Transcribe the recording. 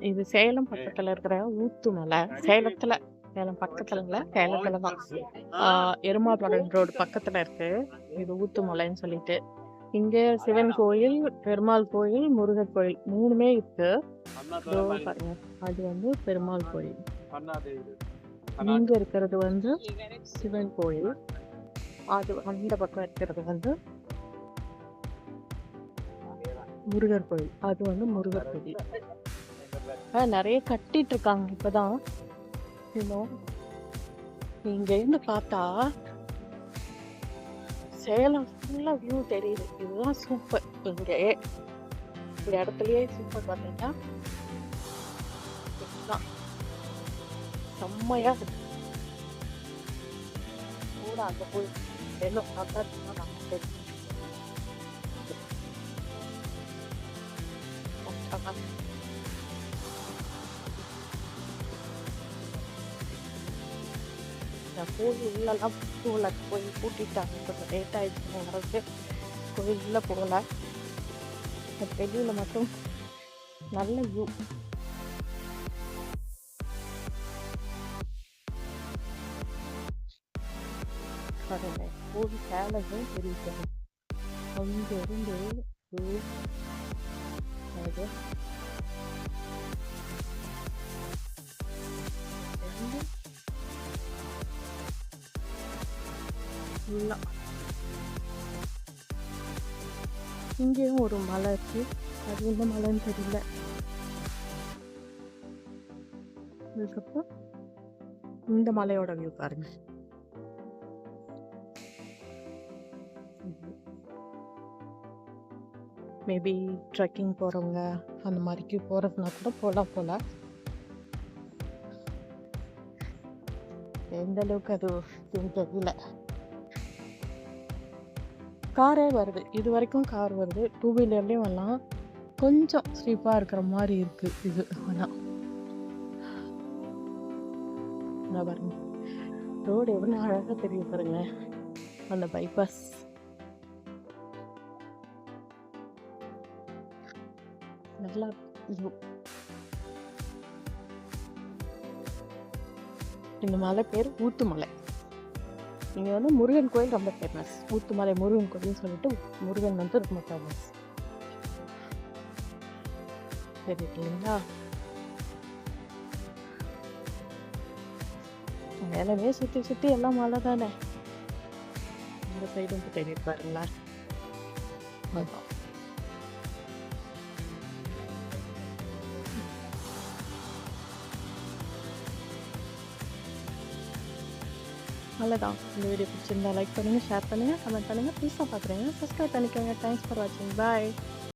இது சேலம் பக்கத்துல இருக்கிற ஊத்து மலை. சேலத்துல சேலம் பக்கத்துல இல்ல சேலத்துல தான். எருமாபாளையம் ரோடு பக்கத்துல இருக்கு. இது ஊத்து மலைன்னு சொல்லிட்டு. இங்க சிவன் கோயில் பெருமாள் கோயில் முருகர் கோயில் மூணுமே இருக்கு. அது வந்து பெருமாள் கோயில். இங்க இருக்கிறது வந்து சிவன் கோயில். அது அந்த பக்கம் இருக்கிறது வந்து முருகர் கோயில். அது வந்து முருகர் கோயில். ஆ, நிறைய கட்டிட்டு இருக்காங்க இப்பதான் இன்னும் இங்க இருந்து பார்த்தா சேலம் ஃபுல்லா வியூ தெரியுது. இதுதான் சூப்பர் இங்க இந்த இடத்துலயே சூப்பர் பார்த்தீங்கன்னா இதுதான். செம்மையா இருக்கு. கூட அங்க போய் என்ன பார்த்தா நமக்கு தெரியும். ஆமா. கோயில் உள்ளெல்லாம் போகல. கோயில் பூட்டிட்டாங்க கொஞ்சம் லேட் ஆகிடுச்சு வரது கோயில் போகல. வெளியில் மட்டும் நல்ல வியூ பாருங்க கோவில் சேலமே தெரியுது. அங்கிருந்து அது ஃபுல்லாக இங்கேயும் ஒரு மலை இருக்கு அது எந்த மலைன்னு தெரியல அதுக்கப்புறம் இந்த மலையோட வியூ பாருங்க மேபி ட்ரெக்கிங் போகிறவங்க அந்த மாதிரிக்கு போகிறதுனா கூட போகலாம் போல எந்த அளவுக்கு அது தெரியல காரே வருது. இது வரைக்கும் கார் வருது. டூ வீலர்லேயும் வரலாம். கொஞ்சம் ஸ்லீப்பாக இருக்கிற மாதிரி இருக்குது இது. ஆனால் இந்த பாருங்க. ரோடு எவ்வளோ அழகாக தெரியும் பாருங்க அந்த பைபாஸ் நல்லா view. இந்த மலை பேர் ஊத்துமலை இங்கே வந்து முருகன் கோயில் ரொம்ப ஃபேமஸ் ஊத்துமலை முருகன் கோயில்னு சொல்லிட்டு முருகன் வந்து ரொம்ப ஃபேமஸ் சரி இல்லைங்களா மேலவே சுத்தி சுத்தி எல்லாம் மழை தானே? இந்த சைடு வந்து தெரியுது பாருங்களா அதான் நல்லதான் இந்த வீடியோ பிடிச்சிருந்தா லைக் பண்ணுங்க ஷேர் பண்ணுங்க கமெண்ட் பண்ணுங்க. புதுசாக பார்க்குறேங்க சப்ஸ்கிரைப் பண்ணிக்கோங்க. தேங்க்ஸ் ஃபார் வாட்சிங் பாய்